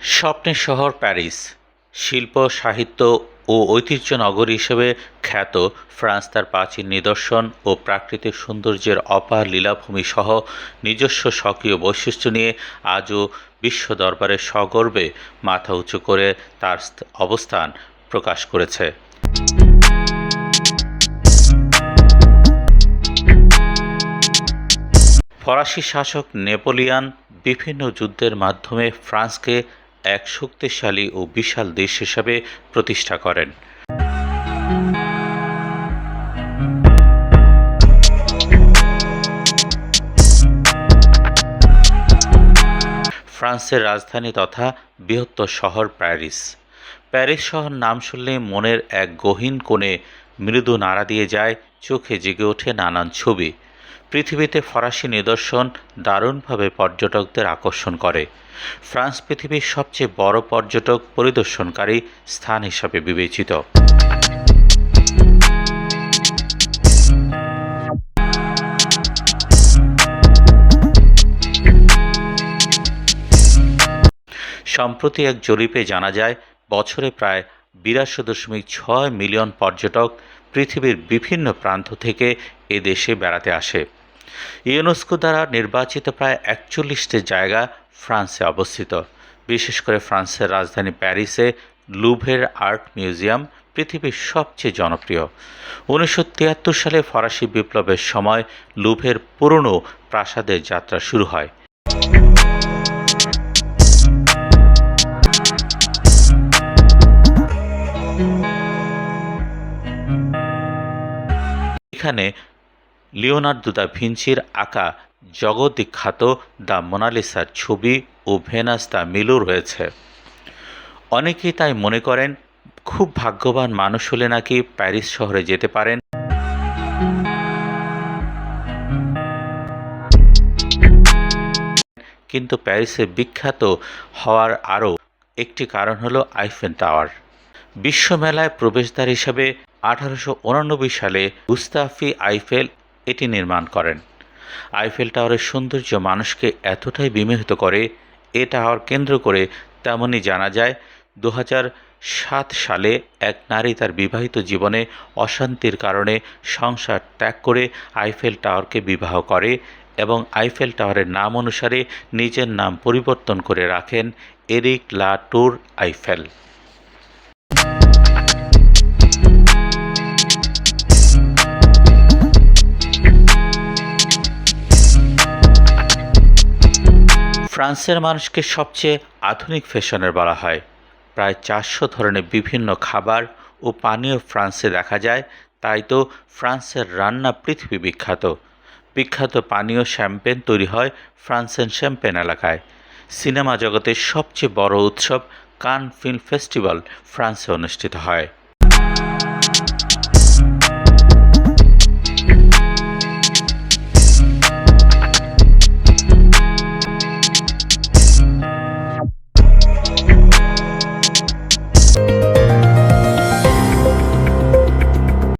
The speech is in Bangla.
স্বপ্নের শহর প্যারিস। শিল্প, সাহিত্য ও ঐতিহ্য নগরী হিসেবে খ্যাত। ফ্রান্স তার প্রাচীন নিদর্শন ও প্রাকৃতিক সৌন্দর্যের অপার লীলাভূমি সহ নিজস্ব স্বকীয় বৈশিষ্ট্য নিয়ে আজও বিশ্ব দরবারে সগর্বে মাথা উঁচু করে তার অবস্থান প্রকাশ করেছে। ফরাসি শাসক নেপোলিয়ান বিভিন্ন যুদ্ধের মাধ্যমে ফ্রান্সকে এক শক্তিশালী ও বিশাল দেশ হিসাবে প্রতিষ্ঠা করেন। ফ্রান্সের রাজধানী তথা বৃহত্তর শহর প্যারিস। প্যারিস শহর নাম শুনলে মনের এক গহীন কোণে মৃদু নাড়া দিয়ে যায়, চোখে জেগে ওঠে নানান ছবি। পৃথিবীতে ফরাসি নিদর্শন দারুণভাবে পর্যটকদের আকর্ষণ করে। ফ্রান্স পৃথিবীর সবচেয়ে বড় পর্যটক পরিদর্শনকারী স্থান হিসাবে বিবেচিত। সম্প্রতি এক জরিপে জানা যায়, বছরে প্রায় বিরাশি দশমিক ছয় মিলিয়ন পর্যটক পৃথিবীর বিভিন্ন প্রান্ত থেকে এ দেশে বেড়াতে আসে। ইউনেস্কো দ্বারা নির্বাচিত প্রায় একচল্লিশটি জায়গা ফ্রান্সে অবস্থিত। বিশেষ করে ফ্রান্সের রাজধানী প্যারিসে লুভের আর্ট মিউজিয়াম পৃথিবীর সবচেয়ে জনপ্রিয়। উনিশশো তিয়াত্তর সালে ফরাসি বিপ্লবের সময় লুভের পুরনো প্রাসাদের যাত্রা শুরু হয়। এখানে লিওনার্দো দা ভিঞ্চির আঁকা জগদ্বিখ্যাত দ্য মোনালিসার ছবি ও ভেনাস দ্য মিলো রয়েছে। অনেকেই তাই মনে করেন, খুব ভাগ্যবান মানুষ হলে নাকি প্যারিস শহরে যেতে পারেন। কিন্তু প্যারিসে বিখ্যাত হওয়ার আরও একটি কারণ হলো আইফেন টাওয়ার। বিশ্বমেলায় প্রবেশদ্বার হিসাবে আঠারোশো সালে গুস্তাফি আইফেল এটি নির্মাণ করেন। আইফেল টাওয়ারের সৌন্দর্য মানুষকে এতটাই বিমোহিত করে, এ টাওয়ার কেন্দ্র করে তেমনই জানা যায় দু সাত সালে এক নারী তার বিবাহিত জীবনে অশান্তির কারণে সংসার ত্যাগ করে আইফেল টাওয়ারকে বিবাহ করে এবং আইফেল টাওয়ারের নাম অনুসারে নিজের নাম পরিবর্তন করে রাখেন এরিক লা টুর আইফেল। ফ্রান্সের মানুষকে সবচেয়ে আধুনিক ফ্যাশনের বলা হয়। প্রায় চারশো ধরনের বিভিন্ন খাবার ও পানীয় ফ্রান্সে দেখা যায়, তাই তো ফ্রান্সের রান্না পৃথিবী বিখ্যাত। বিখ্যাত পানীয় শ্যাম্পেন তৈরি হয় ফ্রান্সের শ্যাম্পেন এলাকায়। সিনেমা জগতের সবচেয়ে বড় উৎসব কান ফিল্ম ফেস্টিভ্যাল ফ্রান্সে অনুষ্ঠিত হয়।